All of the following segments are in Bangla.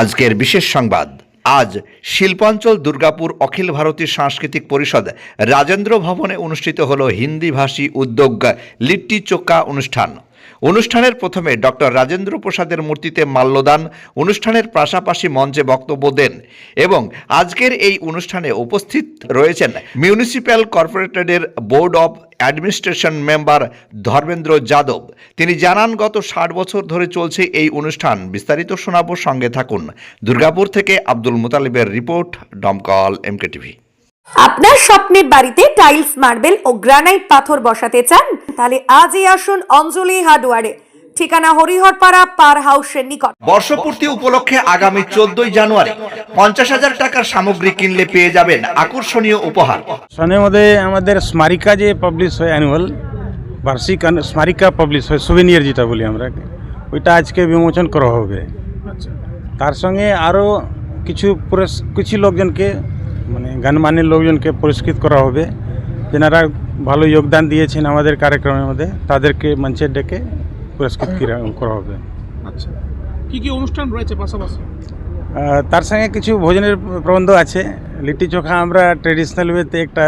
আজকের বিশেষ সংবাদ। আজ শিল্পাঞ্চল দুর্গাপুর অখিল ভারতীয় সাংস্কৃতিক পরিষদ রাজেন্দ্র ভবনে অনুষ্ঠিত হল হিন্দিভাষী উদ্যোগ লিট্টি চোকা অনুষ্ঠান। অনুষ্ঠানের প্রথমে ডক্টর রাজেন্দ্র প্রসাদের মূর্তিতে মাল্যদান, অনুষ্ঠানের পাশাপাশি মঞ্চে বক্তব্য দেন এবং আজকের এই অনুষ্ঠানে উপস্থিত রয়েছেন municipal কর্পোরেটেডের board of administration member Dharmendra Yadav. তিনি জানান, গত ষাট বছর ধরে চলছে এই অনুষ্ঠান। বিস্তারিত শোনাব সঙ্গে থাকুন। দুর্গাপুর থেকে আব্দুল মোতালিবের রিপোর্ট ডমকল এমকে টিভি আপনার স্বপ্নের বাড়িতে টাইলস, মার্বেল ও গ্রানাইট পাথর বসাতে চান? তাহলে আজই আসুন অঞ্জলি হার্ডওয়ারে। ঠিকানা হরিহরপাড়া পার হাউসের নিকট। বর্ষপূর্তি উপলক্ষে আগামী চোদ্দই জানুয়ারি পঞ্চাশ হাজার টাকার সামগ্রী কিনলে পেয়ে যাবেন আকর্ষণীয় উপহার। সনের মধ্যে আমাদের স্মারিকা যে পাবলিশ হয় অ্যানুয়াল বার্ষিক স্মারিকা পাবলিশ হয় সুভেনিয়ার যেটা বলি আমরা ওইটা আজকে বিমোচন করা হবে। আচ্ছা। তার সঙ্গে আরও কিছু কিছু লোকজনকে মানে গানমানের লোকজনকে পুরস্কৃত করা হবে। যেনারা ভালো যোগদান দিয়েছেন আমাদের কার্যক্রমের মধ্যে তাদেরকে মঞ্চের ডেকে পুরস্কৃত করা হবে? আচ্ছা। কি কি অনুষ্ঠান রয়েছে পাশাপাশি? তার সঙ্গে কিছু ভোজনের প্রবন্ধ আছে। লিট্টি চোখা আমরা ট্রেডিশনাল ওয়েতে একটা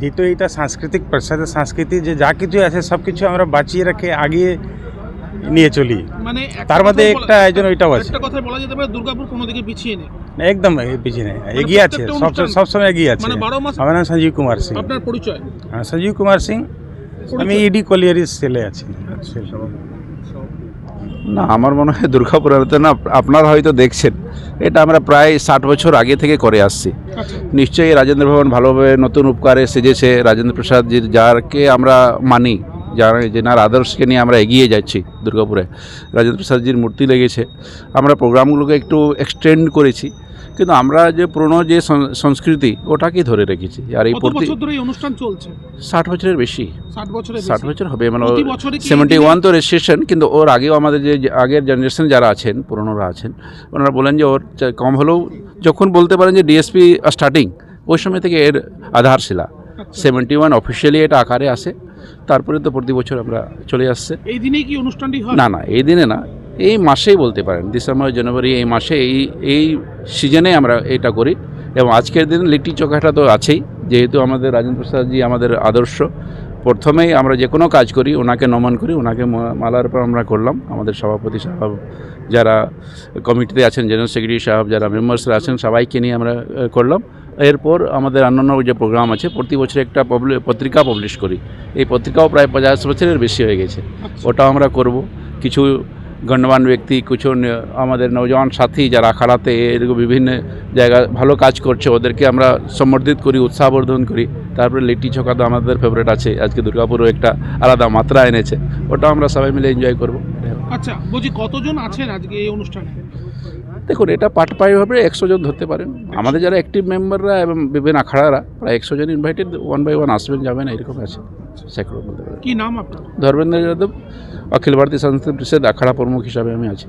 যেহেতু এটা সাংস্কৃতিক প্রসাদের সংস্কৃতি যে যা কিছু আছে সব কিছু আমরা বাঁচিয়ে রেখে আগিয়ে নিয়ে চলি। মানে তার মধ্যে একটা আয়োজন ওইটাও আছে। একটা কথায় বলা যেতে পারে দুর্গাপুর কোনো দিকে পিছিয়ে নেই। একদম পিছিয়ে নেই। এগিয়ে আছে সব সবসময় এগিয়ে আছে। মানে আমার নাম সঞ্জীব কুমার সিং। আপনার পরিচয়? হ্যাঁ, সঞ্জীব কুমার সিং। আমি ইডি কলিয়ারির সেলে আছি। না আমার মনে হয় দুর্গাপুরাণীতে না আপনারা হয়তো দেখছেন। এটা আমরা প্রায় ষাট বছর আগে থেকে করে আসছি। আচ্ছা। নিশ্চয়ই রাজেন্দ্র ভবন ভালোভাবে নতুন উপকারে সেজেছে। রাজেন্দ্র প্রসাদজির যারকে আমরা মানি যার যেনার আদর্শকে নিয়ে আমরা এগিয়ে যাচ্ছি দুর্গাপুরে। রাজেন্দ্র প্রসাদজির মূর্তি লেগেছে। আমরা প্রোগ্রামগুলোকে একটু এক্সটেন্ড করেছি। কিন্তু আমরা যে পুরনো যে সংস্কৃতি ওটাকেই ধরে রেখেছি। আর এই প্রতি অনুষ্ঠান চলছে? ষাট বছরের বেশি। ষাট বছর হবে মানে সেভেন্টি ওয়ান তো রেজিস্ট্রেশন কিন্তু ওর আগেও আমাদের যে আগের জেনারেশন যারা আছেন পুরনোরা আছেন ওনারা বলেন যে ওর কম হলেও যখন বলতে পারেন যে ডিএসপি স্টার্টিং ওই সময় থেকে এর আধারশিলা। সেভেন্টি ওয়ান অফিসিয়ালি এটা আকারে আসে তারপরে তো প্রতি বছর আমরা চলে আসছে। এই দিনে কি অনুষ্ঠানটি হয়? না না এই দিনে না এই মাসেই বলতে পারেন। ডিসেম্বর জানুয়ারি এই মাসে এই এই সিজনে আমরা এটা করি। এবং আজকের দিন লিট্টি চোখাটা তো আছেই। যেহেতু আমাদের রাজেন্দ্র প্রসাদজি আমাদের আদর্শ প্রথমেই আমরা যে কোনো কাজ করি ওনাকে নমন করি ওনাকে ম- মালার পর আমরা করলাম। আমাদের সভাপতি সাহেব যারা কমিটিতে আছেন জেনারেল সেক্রেটারি সাহেব যারা মেম্বার্সরা আছেন সবাইকে নিয়ে আমরা করলাম। এরপর আমাদের অন্যান্য যে প্রোগ্রাম আছে প্রতি বছর একটা পত্রিকা পাবলিশ করি। এই পত্রিকাও প্রায় পঞ্চাশ বছরের বেশি হয়ে গেছে। ওটাও আমরা করব। কিছু গণ্যমান্য ব্যক্তি কিছু আমাদের নৌজওয়ান সাথী যারা আখাড়াতে এরকম বিভিন্ন জায়গা ভালো কাজ করছে ওদেরকে আমরা সম্বর্ধিত করি উৎসাহবর্ধন করি। তারপরে লিট্টি ছকা তো আমাদের ফেভারিট আছে। আজকে দুর্গাপুরও একটা আলাদা মাত্রা এনেছে। ওটা আমরা সবাই মিলে এনজয় করব। আচ্ছা বলছি কতজন আছেন আজকে এই অনুষ্ঠানে? দেখুন এটা পাট পাইভাবে একশো জন ধরতে পারেন। আমাদের যারা অ্যাক্টিভ মেম্বাররা এবং বিভিন্ন আখাড়ারা প্রায় একশো জন ইনভাইটেড ওয়ান বাই ওয়ান আসবেন যাবেন এরকম আছে। সেক্টর বলতে পারেন। কি নাম আপনার? ধর্মেন্দ্র যাদব অখিল ভারতীয় সংস্কৃত পরিষদ আখাড়া প্রমুখ হিসাবে আমি আছি।